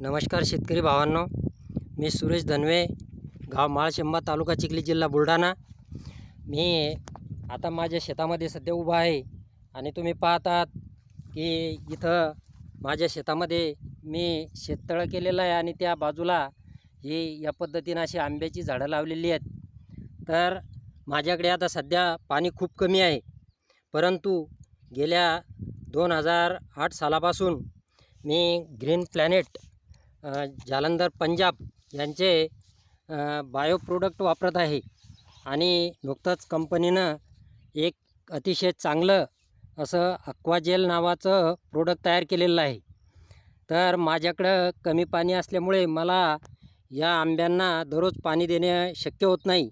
नमस्कार शेतकरी भावांनो मी सुरेश धनवे गाव माळशंबा तालुका चिखली जिल्हा बुलढाणा. मी आता माझ्या शेतामध्ये सध्या उभा आहे आणि तुम्ही पाहतात की इथं माझ्या शेतामध्ये मी शेततळं केलेलं आहे आणि त्या बाजूला ही या पद्धतीनं अशी आंब्याची झाडं लावलेली आहेत. तर माझ्याकडे आता सध्या पाणी खूप कमी आहे. परंतु गेल्या दोन हजार आठ सालापासून मी ग्रीन प्लॅनेट जालंधर पंजाब यांचे बायो प्रोडक्ट वापरत आहे. आणि नुकतंच कंपनीनं एक अतिशय चांगलं असं अक्वाजेल नावाचं प्रोडक्ट तयार केलेलं आहे. तर माझ्याकडं कमी पाणी असल्यामुळे मला या आंब्यांना दररोज पाणी देणे शक्य होत नाही.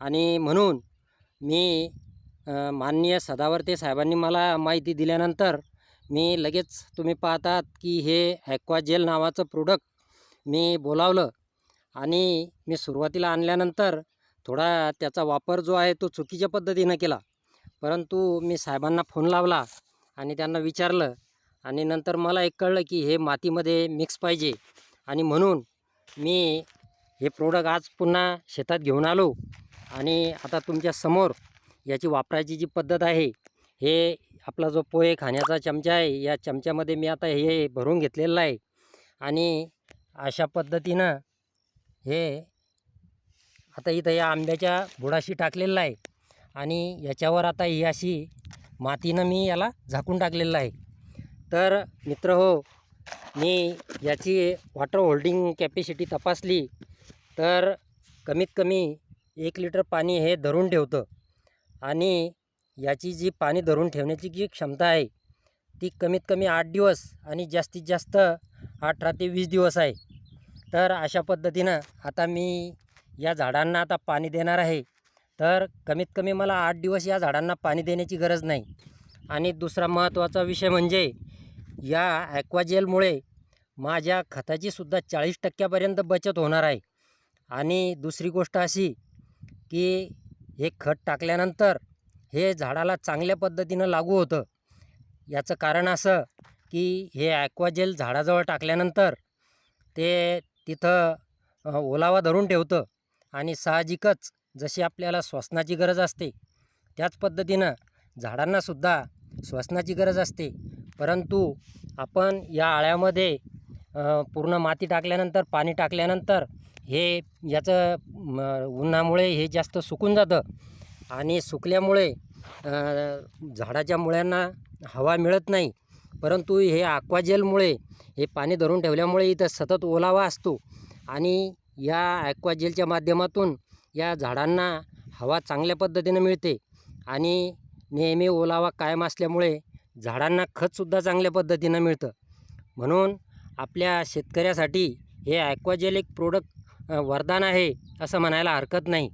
आणि म्हणून मी माननीय सदावर्ते साहेबांनी मला माहिती दिल्यानंतर मी लगेच तुम्ही पाहतात की हे ॲक्वाजेल नावाचं प्रोडक्ट मी बोलावलं आणि मी सुरुवातीला आणल्यानंतर थोडा त्याचा वापर जो आहे तो चुकीच्या पद्धतीनं केला. परंतु मी साहेबांना फोन लावला आणि त्यांना विचारलं आणि नंतर मला एक कळलं की हे मातीमध्ये मिक्स पाहिजे आणि म्हणून मी हे प्रोडक्ट आज पुन्हा शेतात घेऊन आलो आणि आता तुमच्यासमोर याची वापरायची जी पद्धत आहे हे आपला जो पोहे खाण्याचा चमचा आहे या चमच्यामध्ये मी आता हे भरून घेतलेलं आहे. आणि अशा पद्धतीनं हे आता इथं या आंब्याच्या बुडाशी टाकलेलं आहे. आणि याच्यावर आता ही अशी मातीनं मी याला झाकून टाकलेलं आहे. तर मित्र हो मी याची वॉटर होल्डिंग कॅपॅसिटी तपासली तर कमीत कमी एक लिटर पाणी हे धरून ठेवतं. आणि याची जी पाणी धरून ठेवण्याची जी क्षमता आहे ती कमीत कमी आठ दिवस आणि जास्तीत जास्त अठरा ते वीस दिवस आहे. तर अशा पद्धतीनं आता मी या झाडांना आता पाणी देणार आहे. तर कमीत कमी मला आठ दिवस या झाडांना पाणी देण्याची गरज नाही. आणि दुसरा महत्त्वाचा विषय म्हणजे या ॲक्वाजेलमुळे माझ्या खताची सुद्धा चाळीस टक्क्यापर्यंत बचत होणार आहे. आणि दुसरी गोष्ट अशी की हे खत टाकल्यानंतर हे झाडाला चांगल्या पद्धतीनं लागू होतं. याचं कारण असं की हे ॲक्वाजेल झाडाजवळ टाकल्यानंतर ते तिथं ओलावा धरून ठेवतं आणि साहजिकच जशी आपल्याला श्वसनाची गरज असते त्याच पद्धतीनं झाडांनासुद्धा श्वसनाची गरज असते. परंतु आपण या आळ्यामध्ये पूर्ण माती टाकल्यानंतर पाणी टाकल्यानंतर हे याचं म, उन्हामुळे हे जास्त सुकून जातं. आणि सुकल्यामुळे झाडाच्या मुळ्यांना हवा मिळत नाही. परंतु हे ॲक्वाजेलमुळे हे पाणी धरून ठेवल्यामुळे इथं सतत ओलावा असतो. आणि या ॲक्वाजेलच्या माध्यमातून या झाडांना हवा चांगल्या पद्धतीनं मिळते. आणि नेहमी ओलावा कायम असल्यामुळे झाडांना खतसुद्धा चांगल्या पद्धतीनं मिळतं. म्हणून आपल्या शेतकऱ्यासाठी हे ॲक्वाजेल एक प्रोडक्ट वरदान आहे असं म्हणायला हरकत नाही.